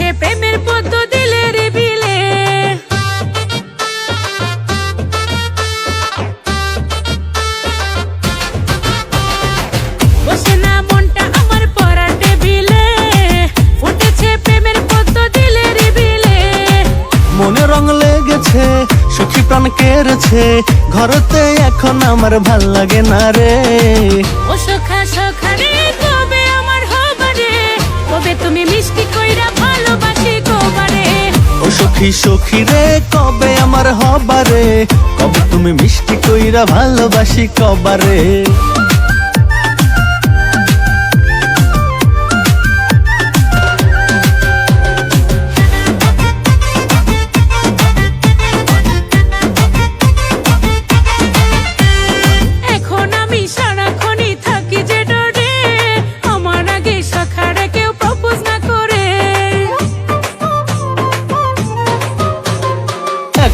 ফুটেছে প্রেমের পদ্ম দিলের বিলে। বসে না মনটা আমার পড়ার টেবিলে। ফুটেছে প্রেমের পদ্ম দিলের বিলে। মনে রং লেগেছে সুখী প্রাণ কেড়েছে ঘরতে এখন আমার ভালো লাগে না রে। ও সখা সখা রে সখী সখী রে কবে আমার হবারে? কবে তুমি মিষ্টি কইরা ভালোবাসি কবারে?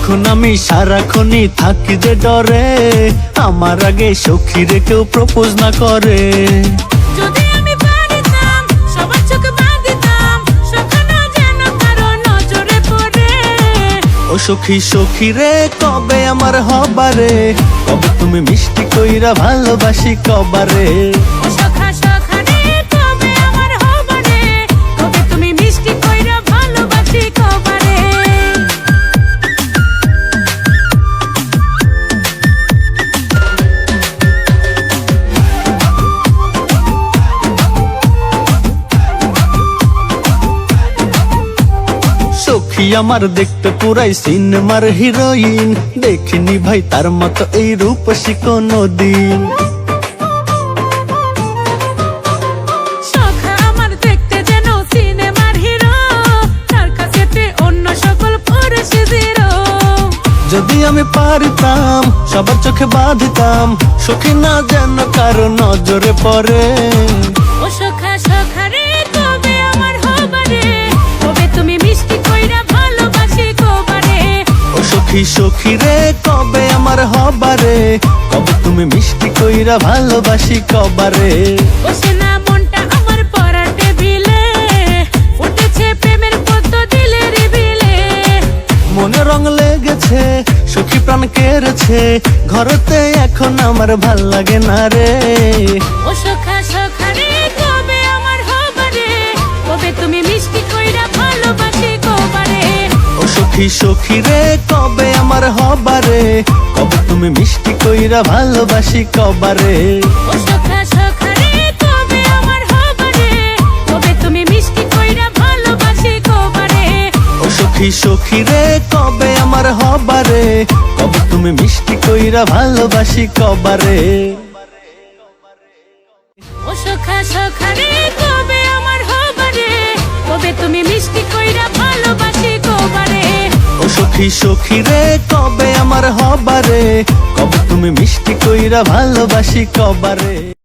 এখন আমি সারাক্ষণই থাকি যে ডরে। আমার আগে সখী রে কেউ প্রপোজ না করে। সখী সখী রে কবে আমার হবারে? কবে তুমি মিষ্টি কইরা ভালোবাসি কবারে? সখী আমার দেখতে পুরাই সিনেমার হিরোইন। দেখিনি ভাই তার মতো এই রূপসী পুরুষ জিরো। যদি আমি পারিতাম সবার চোখে বাঁধিতাম সখী না যেন কারও নজরে পড়ে। ও সখা সখী সখী রে কবে আমার হবারে কবে তুমি মিষ্টি কইরা ভালোবাসি কবারে বসে না মনটা আমার পড়ার টেবিলে ফুটেছে প্রেমের পদ্ম দিলের বিলে মনে রং লেগেছে সুখী প্রাণ কেড়েছে ঘরতে এখন আমার ভালো লাগে না রে। ও সখা সখা রে সখী সখী রে কবে আমার হবারে? কবে তুমি মিষ্টি কইরা ভালোবাসি কবারে? সখা সখা রে কবে আমার হবারে? কবে তুমি মিষ্টি কইরা ভালোবাসি কবারে? ও সখী সখী রে কবে আমার হবারে? কবে তুমি মিষ্টি কইরা সখী সখী রে কবে আমার হবারে? কবে তুমি মিষ্টি কইরা ভালোবাসি কবারে?